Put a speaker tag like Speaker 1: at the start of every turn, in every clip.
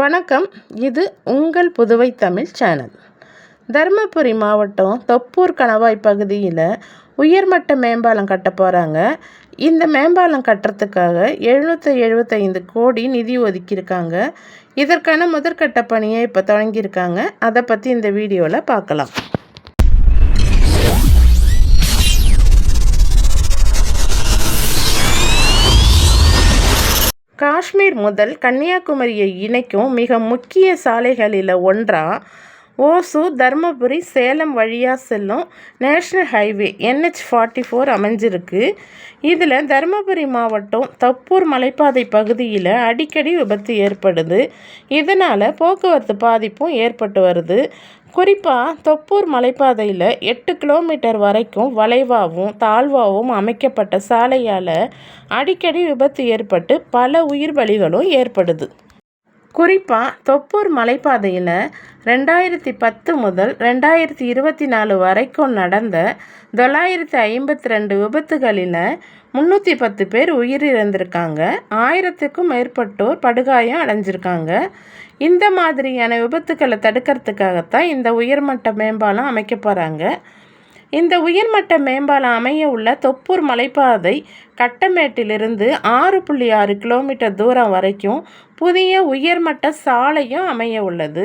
Speaker 1: வணக்கம். இது உங்கள் புதுவை தமிழ் சேனல். தருமபுரி மாவட்டம் தொப்பூர் கணவாய் பகுதியில் உயர்மட்ட மேம்பாலம் கட்ட போகிறாங்க இந்த மேம்பாலம் கட்டுறதுக்காக எழுநூற்றி எழுபத்தைந்து கோடி நிதி ஒதுக்கியிருக்காங்க. இதற்கான முதற்கட்ட பணியை இப்போ தொடங்கியிருக்காங்க. அதை பற்றி இந்த வீடியோவில் பார்க்கலாம். காஷ்மீர் முதல் கன்னியாகுமரியை இணைக்கும் மிக முக்கிய சாலைகளில் ஒன்றாக ஓசூர் தருமபுரி சேலம் வழியாக செல்லும் national highway NH forty four அமைஞ்சிருக்கு. இதில் தருமபுரி மாவட்டம் தப்பூர் மலைப்பாதை பகுதியில் அடிக்கடி விபத்து ஏற்படுது. இதனால் போக்குவரத்து பாதிப்பும் ஏற்பட்டு வருது. குறிப்பாக தொப்பூர் மலைப்பாதையில் எட்டு கிலோமீட்டர் வரைக்கும் வளைவாகவும் தாழ்வாகவும் அமைக்கப்பட்ட சாலையால் அடிக்கடி விபத்து ஏற்பட்டு பல உயிர் பலிகளும் ஏற்படுது. குறிப்பாக தொப்பூர் மலைப்பாதையில் ரெண்டாயிரத்தி பத்து முதல் ரெண்டாயிரத்தி இருபத்தி நாலு வரைக்கும் நடந்த தொள்ளாயிரத்தி ஐம்பத்தி ரெண்டு விபத்துகளில் முந்நூற்றி பத்து பேர் உயிரிழந்திருக்காங்க. ஆயிரத்துக்கும் மேற்பட்டோர் படுகாயம் அடைஞ்சிருக்காங்க. இந்த மாதிரியான விபத்துக்களை தடுக்கிறதுக்காகத்தான் இந்த உயர்மட்ட மேம்பாலம் அமைக்க போகிறாங்க இந்த உயர்மட்ட மேம்பாலம் அமைய உள்ள தொப்பூர் மலைப்பாதை கட்டமேட்டிலிருந்து ஆறு புள்ளி ஆறு கிலோமீட்டர் தூரம் வரைக்கும் புதிய உயர்மட்ட சாலையும் அமைய உள்ளது.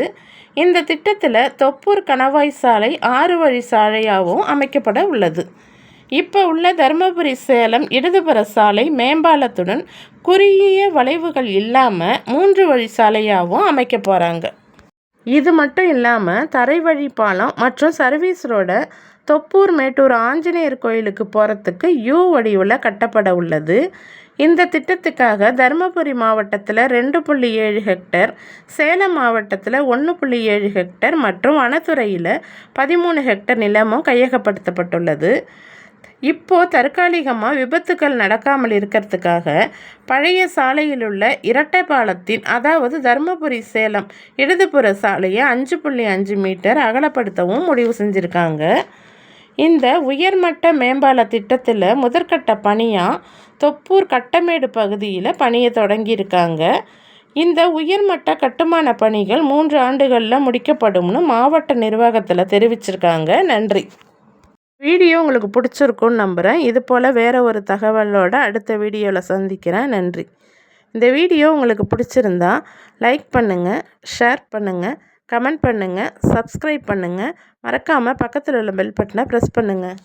Speaker 1: இந்த திட்டத்தில் தொப்பூர் கணவாய் சாலை ஆறு வழி சாலையாகவும் அமைக்கப்பட உள்ளது. இப்போ உள்ள தருமபுரி சேலம் இடதுபுற சாலை மேம்பாலத்துடன் குறுகிய வளைவுகள் இல்லாமல் மூன்று வழி சாலையாகவும் அமைக்க போகிறாங்க இது மட்டும் இல்லாமல் தரை வழி பாலம் மற்றும் சர்வீஸ் ரோடை தொப்பூர் மேட்டூர் ஆஞ்சநேயர் கோயிலுக்கு போகிறதுக்கு யூ வடிவில் கட்டப்பட உள்ளது. இந்த திட்டத்துக்காக தருமபுரி மாவட்டத்தில் ரெண்டு புள்ளி ஏழு ஹெக்டர் சேலம் மாவட்டத்தில் ஒன்று புள்ளி ஏழு ஹெக்டர் மற்றும் வனத்துறையில் பதிமூணு ஹெக்டர் நிலமும் கையகப்படுத்தப்பட்டுள்ளது. இப்போது தற்காலிகமாக விபத்துக்கள் நடக்காமல் இருக்கிறதுக்காக பழைய சாலையில் உள்ள இரட்டை பாலத்தின் அதாவது தருமபுரி சேலம் இடதுபுற சாலையை அஞ்சு புள்ளி அஞ்சு மீட்டர் அகலப்படுத்தவும் முடிவு செஞ்சுருக்காங்க. இந்த உயர்மட்ட மேம்பால திட்டத்தில் முதற்கட்ட பணியாக தொப்பூர் கட்டமேடு பகுதியில் பணியை தொடங்கியிருக்காங்க. இந்த உயர்மட்ட கட்டுமான பணிகள் மூன்று ஆண்டுகளில் முடிக்கப்படும்னு மாவட்ட நிர்வாகத்தில் தெரிவிச்சிருக்காங்க. நன்றி. வீடியோ உங்களுக்கு பிடிச்சிருக்குன்னு நம்புகிறேன் இது போல் வேறு ஒரு தகவலோட அடுத்த வீடியோவில் சந்திக்கிறேன். நன்றி. இந்த வீடியோ உங்களுக்கு பிடிச்சிருந்தா லைக் பண்ணுங்கள் ஷேர் பண்ணுங்கள் கமெண்ட் பண்ணுங்கள் சப்ஸ்கிரைப் பண்ணுங்கள் மறக்காமல் பக்கத்தில் உள்ள பெல் பட்டனை ப்ரெஸ் பண்ணுங்கள்